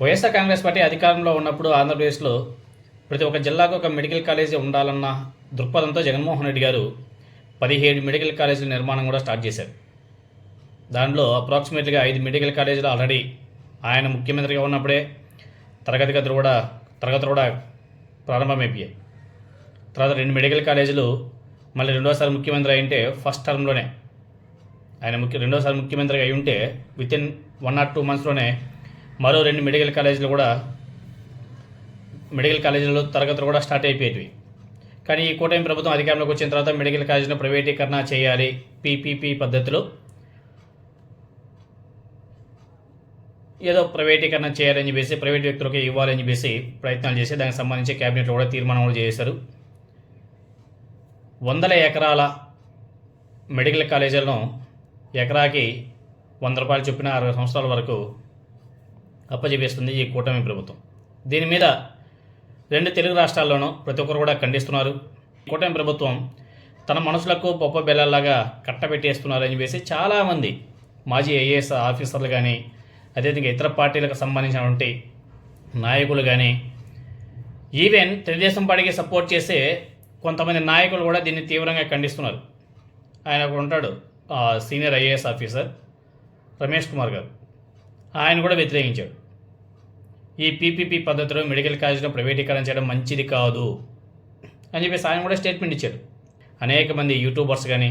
YSR Congress party అధికారంలో ఉన్నప్పుడు ఆంధ్రప్రదేశ్లో ప్రతి ఒక్క జిల్లాకు ఒక మెడికల్ కాలేజీ ఉండాలన్న దృక్పథంతో జగన్మోహన్ రెడ్డి గారు పదిహేడు మెడికల్ కాలేజీల నిర్మాణం కూడా స్టార్ట్ చేశారు. దానిలో అప్రాక్సిమేట్లీగా ఐదు మెడికల్ కాలేజీలు ఆల్రెడీ ఆయన ముఖ్యమంత్రిగా ఉన్నప్పుడే తరగతి గదులు కూడా తరగతులు కూడా ప్రారంభమైపోయాయి. తర్వాత రెండు మెడికల్ కాలేజీలు మళ్ళీ రెండోసారి ముఖ్యమంత్రి అయింటే ఫస్ట్ టర్మ్లోనే ఆయన ముఖ్య రెండోసారి ముఖ్యమంత్రిగా అయి ఉంటే with in one or two మంత్స్లోనే మరో రెండు మెడికల్ కాలేజీలు కూడా మెడికల్ కాలేజీలలో తరగతులు కూడా స్టార్ట్ అయిపోయేవి కానీ ఈ కూటమి ప్రభుత్వం అధికారంలోకి వచ్చిన తర్వాత మెడికల్ కాలేజీలను ప్రైవేటీకరణ చేయాలి పీపీపీ పద్ధతిలో. ఏదో ప్రైవేటీకరణ చేయాలని చెప్పేసి ప్రైవేట్ వ్యక్తులకి ఇవ్వాలని చెప్పేసి ప్రయత్నాలు చేసి దానికి సంబంధించి క్యాబినెట్లో కూడా తీర్మానం చేశారు. వందల ఎకరాల మెడికల్ కాలేజీలను ఎకరాకి వంద రూపాయలు చొప్పున అరవై సంవత్సరాల వరకు అప్పచెప్పేస్తుంది ఈ కూటమి ప్రభుత్వం. దీని మీద రెండు తెలుగు రాష్ట్రాల్లోనూ ప్రతి ఒక్కరు కూడా ఖండిస్తున్నారు. కూటమి ప్రభుత్వం తన మనసులకు పప్ప బెల్లలాగా కట్టబెట్టేస్తున్నారని అని చెప్పేసి చాలామంది మాజీ ఐఏఎస్ ఆఫీసర్లు కానీ అదేవిధంగా ఇతర పార్టీలకు సంబంధించినటువంటి నాయకులు కానీ ఈవెన్ తెలుగుదేశం పార్టీకి సపోర్ట్ చేసే కొంతమంది నాయకులు కూడా దీన్ని తీవ్రంగా ఖండిస్తున్నారు. ఆయన ఒకడు ఉంటాడు senior IAS officer Ramesh Kumar గారు. ఆయన కూడా వ్యతిరేకించాడు. ఈ పీపీపీ పద్ధతిలో మెడికల్ కాలేజీలో ప్రైవేటీకరణ చేయడం మంచిది కాదు అని చెప్పేసి ఆయన కూడా స్టేట్మెంట్ ఇచ్చాడు. అనేక మంది యూట్యూబర్స్ కానీ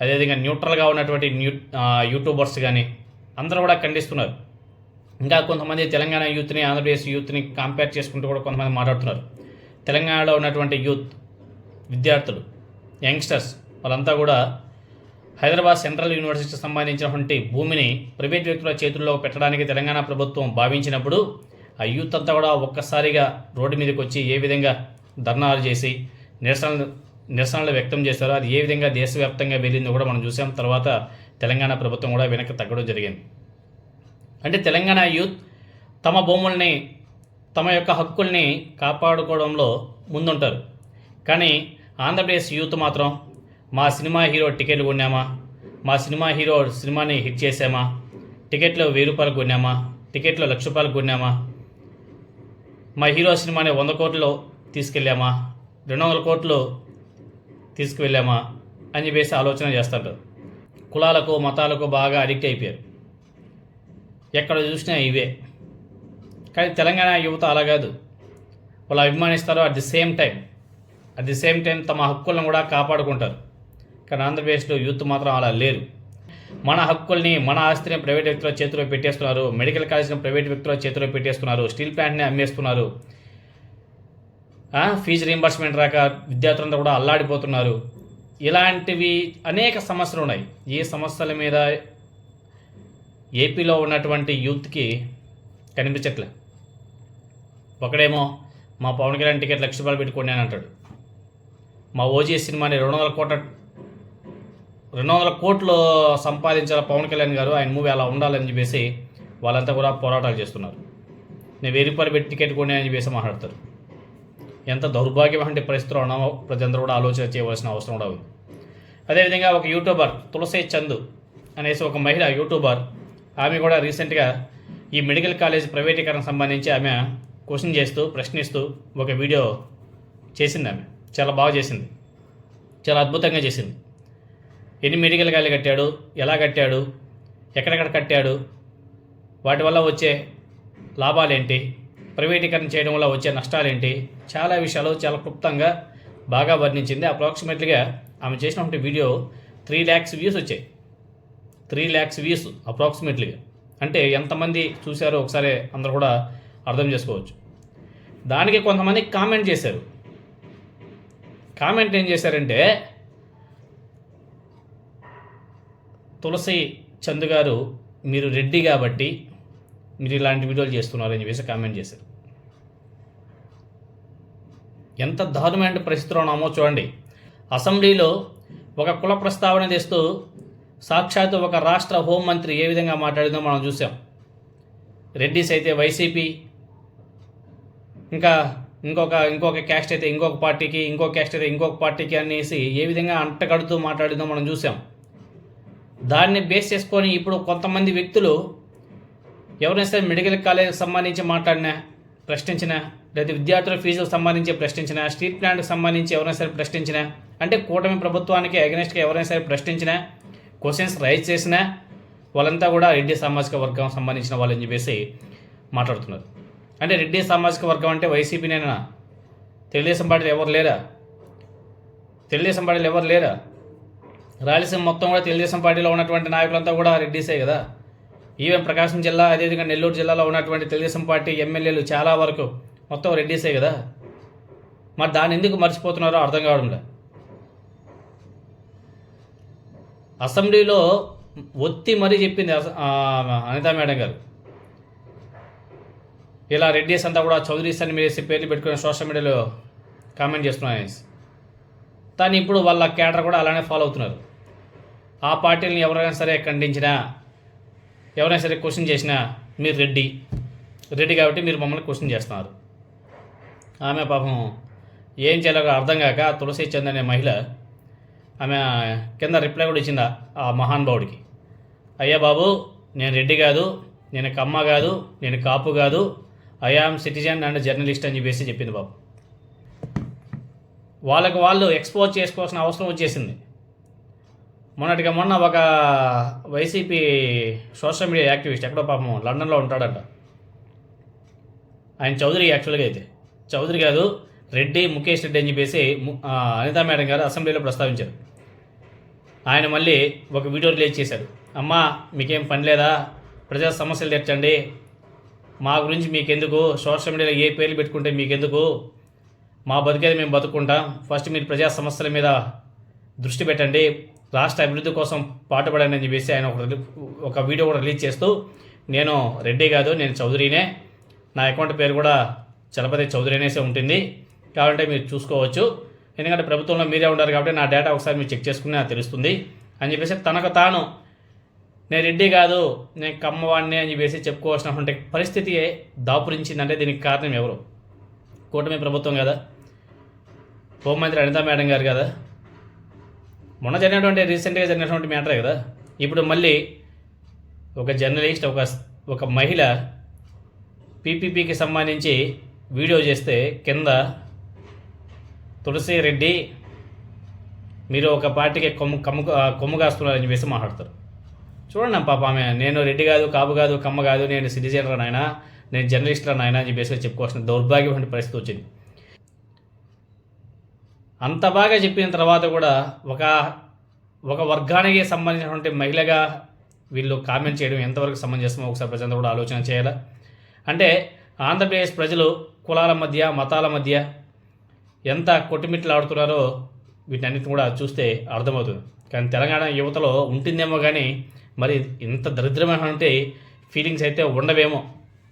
అదేవిధంగా న్యూట్రల్గా ఉన్నటువంటి న్యూ యూట్యూబర్స్ కానీ అందరూ కూడా ఖండిస్తున్నారు. ఇంకా కొంతమంది తెలంగాణ యూత్ని ఆంధ్రప్రదేశ్ యూత్ని కంపేర్ చేసుకుంటూ కూడా కొంతమంది మాట్లాడుతున్నారు. తెలంగాణలో ఉన్నటువంటి యూత్ విద్యార్థులు యంగ్స్టర్స్ వాళ్ళంతా కూడా హైదరాబాద్ సెంట్రల్ యూనివర్సిటీకి సంబంధించినటువంటి భూమిని ప్రైవేట్ వ్యక్తుల చేతుల్లో పెట్టడానికి తెలంగాణ ప్రభుత్వం భావించినప్పుడు ఆ యూత్ అంతా కూడా ఒక్కసారిగా రోడ్డు మీదకి వచ్చి ఏ విధంగా ధర్నాలు చేసి నిరసనలు నిరసనలు వ్యక్తం చేశారో అది ఏ విధంగా దేశవ్యాప్తంగా వెళ్ళిందో కూడా మనం చూసాం. తర్వాత తెలంగాణ ప్రభుత్వం కూడా వెనక్కి తగ్గడం జరిగింది. అంటే తెలంగాణ యూత్ తమ భూముల్ని తమ యొక్క హక్కుల్ని కాపాడుకోవడంలో ముందుంటారు. కానీ ఆంధ్రప్రదేశ్ యూత్ మాత్రం మా సినిమా హీరో టికెట్లు కొన్నామా? మా సినిమా హీరో సినిమాని హిట్ చేసామా టికెట్లు వెయ్యి రూపాయలు కొన్నామా? టికెట్లు లక్ష రూపాయలు కొన్నామా? మా హీరో సినిమాని వంద కోట్లు తీసుకెళ్ళామా? రెండు వందల కోట్లు తీసుకువెళ్ళామా? అని చెప్పేసి ఆలోచన చేస్తుంటారు కులాలకు మతాలకు బాగా అడిక్ట్ అయిపోయారు. ఎక్కడ చూసినా ఇవే. కానీ తెలంగాణ యువత అలా కాదు. వాళ్ళు అభిమానిస్తారు at the same time. At the same time తమ హక్కులను కూడా కాపాడుకుంటారు. కానీ ఆంధ్రప్రదేశ్లో యూత్ మాత్రం అలా లేరు. మన హక్కుల్ని మన ఆస్తిని ప్రైవేట్ వ్యక్తుల చేతిలో పెట్టేస్తున్నారు. మెడికల్ కాలేజీని ప్రైవేట్ వ్యక్తుల చేతిలో పెట్టేస్తున్నారు. స్టీల్ ప్లాంట్ని అమ్మేస్తున్నారు. ఫీజు రీంబర్స్మెంట్ రాక విద్యార్థులంతా కూడా అల్లాడిపోతున్నారు. ఇలాంటివి అనేక సమస్యలు ఉన్నాయి. ఈ సమస్యల మీద ఏపీలో ఉన్నటువంటి యూత్కి కనిపించట్లే. ఒకడేమో మా పవన్ కళ్యాణ్ టికెట్ లక్ష రూపాయలు పెట్టుకోండి అని అంటాడు. మా ఓజీ సినిమాని రెండు వందల కోట్ల రెండు వందల కోట్లు సంపాదించాల పవన్ కళ్యాణ్ గారు. ఆయన మూవీ అలా ఉండాలని చెప్పేసి వాళ్ళంతా కూడా పోరాటాలు చేస్తున్నారు. నేను వెయ్యి రూపాయలు పెట్టి టికెట్ కొనే అని చెప్పేసి మాట్లాడతారు. ఎంత దౌర్భాగ్యమంటి పరిస్థితులు ఉన్నామో ప్రజలందరూ కూడా ఆలోచన చేయవలసిన అవసరం కూడా ఉంది. అదేవిధంగా ఒక యూట్యూబర్ తులసి చందు అనేసి ఒక మహిళ యూట్యూబర్ ఆమె కూడా రీసెంట్గా ఈ మెడికల్ కాలేజ్ ప్రైవేటీకరణ సంబంధించి ఆమె క్వశ్చన్ చేస్తూ ప్రశ్నిస్తూ ఒక వీడియో చేసింది ఆమె. చాలా బాగా చేసింది. చాలా అద్భుతంగా చేసింది. ఎన్ని మెడికల్ గాలి కట్టాడు? ఎలా కట్టాడు? ఎక్కడెక్కడ కట్టాడు? వాటి వల్ల వచ్చే లాభాలేంటి? ప్రైవేటీకరణ చేయడం వల్ల వచ్చే నష్టాలేంటి? చాలా విషయాలు చాలా క్లుప్తంగా బాగా వర్ణించింది. అప్రాక్సిమేట్లీగా ఆమె చేసినటువంటి వీడియో త్రీ ల్యాక్స్ వ్యూస్ వచ్చాయి. త్రీ ల్యాక్స్ వ్యూస్ అప్రాక్సిమేట్లీగా అంటే ఎంతమంది చూశారో ఒకసారి అందరూ కూడా అర్థం చేసుకోవచ్చు. దానికి కొంతమంది కామెంట్ చేశారు. కామెంట్ ఏం చేశారంటే తులసి చందు గారు మీరు రెడ్డి కాబట్టి మీరు ఇలాంటి వీడియోలు చేస్తున్నారని చెప్పేసి కామెంట్ చేశారు. ఎంత దారుణమైన పరిస్థితిలో ఉన్నామో చూడండి. అసెంబ్లీలో ఒక కుల ప్రస్తావన తెస్తూ సాక్షాత్తు ఒక రాష్ట్ర హోంమంత్రి ఏ విధంగా మాట్లాడిందో మనం చూసాం. రెడ్డిస్ అయితే వైసీపీ ఇంకా ఇంకొక ఇంకొక క్యాస్ట్ అయితే ఇంకొక పార్టీకి ఇంకొక క్యాస్ట్ అయితే ఇంకొక పార్టీకి అనేసి ఏ విధంగా అంటగడుతూ మాట్లాడిందో మనం చూసాం. దాన్ని బేస్ చేసుకొని ఇప్పుడు కొంతమంది వ్యక్తులు ఎవరైనా సరే మెడికల్ కాలేజీకి సంబంధించి మాట్లాడినా ప్రశ్నించినా లేదా విద్యార్థుల ఫీజులకు సంబంధించి ప్రశ్నించినా స్ట్రీట్ ప్లాంట్కి సంబంధించి ఎవరైనా సరే ప్రశ్నించినా అంటే కూటమి ప్రభుత్వానికి అగెనిస్ట్గా ఎవరైనా సరే ప్రశ్నించినా క్వశ్చన్స్ రైజ్ చేసినా వాళ్ళంతా కూడా రెడ్డి సామాజిక వర్గం సంబంధించిన వాళ్ళని చెప్పేసి మాట్లాడుతున్నారు. అంటే రెడ్డి సామాజిక వర్గం అంటే వైసీపీనైనా? తెలుగుదేశం పార్టీలు ఎవరు లేరా? తెలుగుదేశం పార్టీలు ఎవరు లేరా? రాయలసీమ మొత్తం కూడా తెలుగుదేశం పార్టీలో ఉన్నటువంటి నాయకులంతా కూడా రెడ్డిసే కదా. ఈవెన్ ప్రకాశం జిల్లా అదేవిధంగా నెల్లూరు జిల్లాలో ఉన్నటువంటి తెలుగుదేశం పార్టీ ఎమ్మెల్యేలు చాలా వరకు మొత్తం రెడ్డిసే కదా. మరి దాన్ని ఎందుకు మర్చిపోతున్నారో అర్థం కావడంలే. అసెంబ్లీలో ఒత్తి మరీ చెప్పింది అస- అనితా మేడం గారు. ఇలా రెడ్డిస్ అంతా కూడా చౌదరీస్ అని మీరు పేర్లు పెట్టుకుని సోషల్ మీడియాలో కామెంట్ చేస్తున్నాను అనేసి. కానీ ఇప్పుడు వాళ్ళ క్యాడర్ కూడా అలానే ఫాలో అవుతున్నారు. ఆ పార్టీని ఎవరైనా సరే ఖండించినా ఎవరైనా సరే క్వశ్చన్ చేసినా మీరు రెడ్డి. రెడ్డి కాబట్టి మీరు మమ్మల్ని క్వశ్చన్ చేస్తున్నారు. ఆమె పాపం ఏం చేయాలో అర్థం కాక తులసి చంద్ అనే మహిళ ఆమె కింద రిప్లై కూడా ఇచ్చింది ఆ- ఆ మహానుభావుడికి అయ్యా బాబు నేను రెడ్డి కాదు నేను కమ్మ కాదు నేను కాపు కాదు ఐఆమ్ సిటిజన్ అండ్ జర్నలిస్ట్ అని చెప్పేసి చెప్పింది బాబు. వాళ్ళకి వాళ్ళు ఎక్స్పోజ్ చేసుకోవాల్సిన అవసరం వచ్చేసింది. మొన్నటిగా మొన్న ఒక వైసీపీ సోషల్ మీడియా యాక్టివిస్ట్ ఎక్కడో పాపం లండన్లో ఉంటాడంట. ఆయన చౌదరి యాక్చువల్గా అయితే. చౌదరి కాదు రెడ్డి ముఖేష్ రెడ్డి అని చెప్పేసి అనితా మేడం గారు అసెంబ్లీలో ప్రస్తావించారు. ఆయన మళ్ళీ ఒక వీడియో రిలీజ్ చేశారు. అమ్మా మీకేం పని లేదా? ప్రజా సమస్యలు తెచ్చండి మా గురించి మీకెందుకు? సోషల్ మీడియాలో ఏ పేర్లు పెట్టుకుంటే మీకెందుకు? మా బతికేది మేము బతుకుంటాం. ఫస్ట్ మీరు ప్రజా సమస్యల మీద దృష్టి పెట్టండి. రాష్ట్ర అభివృద్ధి కోసం పాటుపడండి అని చెప్పేసి ఆయన ఒక ఒక వీడియో కూడా రిలీజ్ చేస్తూ నేను రెడ్డి కాదు నేను చౌదరినే. నా అకౌంట్ పేరు కూడా చలపతి చౌదరి అనేసి ఉంటుంది. కాబట్టి మీరు చూసుకోవచ్చు. ఎందుకంటే ప్రభుత్వంలో మీరే ఉన్నారు కాబట్టి నా డేటా ఒకసారి మీరు చెక్ చేసుకుని నాకు తెలుస్తుంది. అని చెప్పేసి తనకు తాను నేను రెడ్డి కాదు నేను కమ్మవాడిని అని చెప్పేసి చెప్పుకోవాల్సినటువంటి పరిస్థితి దాపురించిందంటే దీనికి కారణం ఎవరు? కూటమి ప్రభుత్వం కదా. హోంమంత్రి అనితా మేడం గారు కదా? మొన్న జరిగినటువంటి రీసెంట్గా జరిగినటువంటి మ్యాటరే కదా? ఇప్పుడు మళ్ళీ ఒక జర్నలిస్ట్ ఒక ఒక మహిళ పీపీపీకి సంబంధించి వీడియో చేస్తే కింద తులసి రెడ్డి మీరు ఒక పార్టీకి కొమ్ము కమ్ము కొమ్ము కాస్తున్నారని చెప్పేసి మాట్లాడతారు. చూడండి పాప ఆమె. నేను రెడ్డి కాదు కాపు కాదు కమ్మ కాదు నేను సిటిజన్ రా నాయన నేను జర్నలిస్ట్ రా నాయన అని చెప్పేసి చెప్పుకోవాల్సిన దౌర్భాగ్యమైన పరిస్థితి వచ్చింది. అంత బాగా చెప్పిన తర్వాత కూడా ఒక ఒక వర్గానికి సంబంధించినటువంటి మహిళగా వీళ్ళు కామెంట్ చేయడం ఎంతవరకు సమంజసమో ఒకసారి ప్రజలంతా కూడా ఆలోచన చేయాలా? అంటే ఆంధ్రప్రదేశ్ ప్రజలు కులాల మధ్య మతాల మధ్య ఎంత కొట్టుమిట్లాడుతున్నారో వీటన్నిటిని కూడా చూస్తే అర్థమవుతుంది. కానీ తెలంగాణ యువతలో ఉంటుందేమో కానీ మరి ఇంత దరిద్రమైనటువంటి ఫీలింగ్స్ అయితే ఉండవేమో.